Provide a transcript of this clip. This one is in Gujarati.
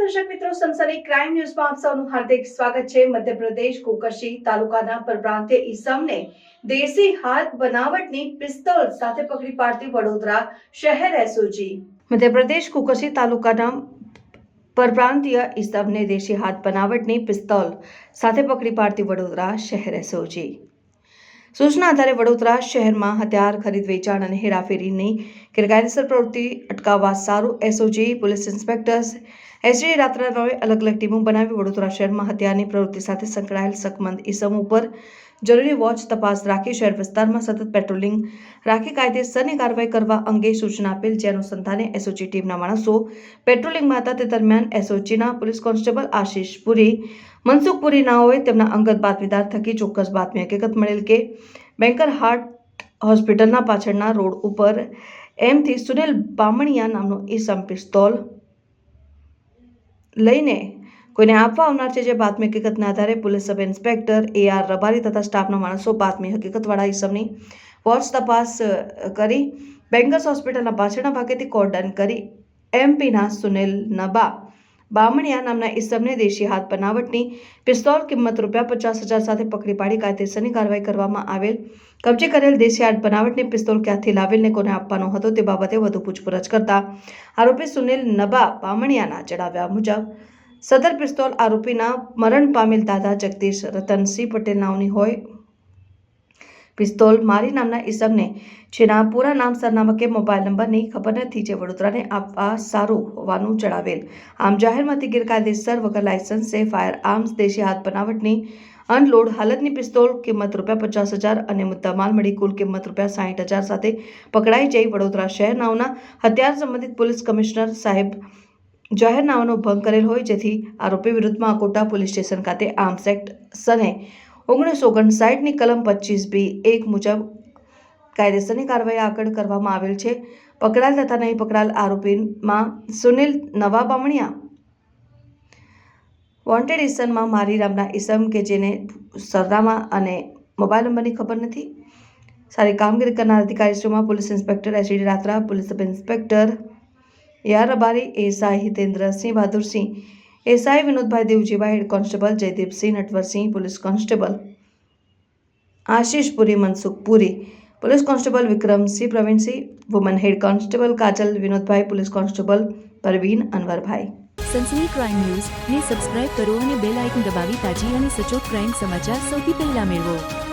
સનસની ક્રાઇમ ન્યૂઝમાં આપ સૌનું હાર્દિક સ્વાગત છે. મધ્યપ્રદેશ, કુકશી તાલુકાના પરપ્રાંતીય ઈસમને દેશી હાથ બનાવટની પિસ્તોલ સાથે પકડી પાડતી વડોદરા શહેર એસઓજી. મધ્યપ્રદેશ, કુકશી તાલુકાના પરપ્રાંતીય ઈસમને દેશી હાથ બનાવટની પિસ્તોલ સાથે પકડી પાડતી વડોદરા શહેર એસઓજી. સૂચના આધારે વડોદરા શહેરમાં હથિયાર ખરીદ, વેચાણ અને હેરાફેરીની ગેરકાયદેસર પ્રવૃત્તિ અટકાવવા સારું એસઓજી, પોલીસ ઇન્સ્પેક્ટર્સ એસડી રાત્રારોએ અલગ અલગ ટીમો બનાવી વડોદરા શહેરમાં હથિયારની પ્રવૃત્તિ સાથે સંકળાયેલ સકમંદ ઇસમ ઉપર જરૂરી વોચ તપાસ રાખી શહેર વિસ્તારમાં સતત પેટ્રોલિંગ રાખી કાયદેસરની કાર્યવાહી કરવા અંગે સૂચના આપેલ, જે અનુસંધાને એસઓજી ટીમના માણસો પેટ્રોલિંગમાં હતા. તે દરમિયાન એસઓજીના પોલીસ કોન્સ્ટેબલ આશીષ પુરી મનસુખ પુરી હોય તેમના અંગત બાતમીદાર થકી ચોક્કસ બાતમી હકીકત મળેલ કે બેન્કર હાર્ટ હોસ્પિટલના પાછળના રોડ ઉપર એમથી સુનિલ બામણિયા નામનો ઈસમ પિસ્તોલ લઈને કોઈને આપવા આવનાર છે જે બાતમી હકીકતના આધારે police sub inspector A R Rabari તથા સ્ટાફના માણસો બાતમી હકીકતવાળા ઈસમની વોચ તપાસ કરી બેંગર્સ હોસ્પિટલના પાછળના ભાગેથી કોર્ડન કરી એમપીના સુનિલ નબા બામણિયા નામના ઇસમને દેશી હાથ બનાવટની પિસ્તોલ કિંમત રૂપિયા પચાસ હજાર સાથે પકડી પાડી કાયદેસરની કાર્યવાહી કરવામાં આવેલ. કબજે કરેલ દેશી હાથ બનાવટની પિસ્તોલ ક્યાંથી લાવેલને કોને આપવાનો હતો તે બાબતે વધુ પૂછપરછ કરતા આરોપી સુનિલ નબા બામણિયાના જણાવ્યા મુજબ, સદર પિસ્તોલ આરોપીના મરણ પામેલ દાદા જગદીશ રતનસિંહ પટેલ નામની હોય પિસ્તોલ મારી નામના ઈસમને, જેના પૂરા નામ સરનામા કે મોબાઈલ નંબરની ખબર નથી, જે વડોદરાને આપવા સારું હોવાનું જણાવેલ. આમ જાહેરમાંથી ગેરકાયદેસર વગર લાયસન્સે ફાયર આર્મ્સ, દેશી હાથ બનાવટની અનલોડ, હાલતની પિસ્તોલ કિંમત રૂપિયા પચાસ હજાર અને મુદ્દામાલ મળી કુલ કિંમત રૂપિયા સાઠ હજાર સાથે પકડાઈ જઈ વડોદરા શહેરનાઓના હથિયાર સંબંધિત પોલીસ કમિશનર સાહેબ જાહેરનામાનો ભંગ કરેલ હોય, જેથી આરોપી વિરુદ્ધમાં કોટા પોલીસ સ્ટેશન ખાતે આર્મ્સ એક્ટ સને ઓગણીસો ઓગણસાઠની કલમ પચીસ બી એક મુજબ કાયદેસરની કાર્યવાહી આગળ કરવામાં આવેલ છે. પકડાયેલ તથા નહીં પકડાયેલ આરોપીમાં સુનિલ નવા બામણિયા વોન્ટેડ ઇસનમાં મારી રામના ઇસમ કે જેને સરનામા અને મોબાઈલ નંબરની ખબર નથી. સારી કામગીરી કરનાર અધિકારીશ્રીમાં police inspector HD Ratra, police sub inspector યાર Rabari SI Hitendrasinh Bahadursinh SI Vinodbhai Devjibhai head constable Jaydeepsinh Natwarsinh police constable Ashish Puri Mansukh Puri police constable Vikramsinh Pravinsinh woman head constable Kajal Vinodbhai police constable Parveen Anwarbhai Sansani crime news ને સબસ્ક્રાઇબ કરો અને બેલ આઇકન દબાવી તાજી અને સચોટ ક્રાઇમ સમાચાર સૌથી પહેલા મેળવો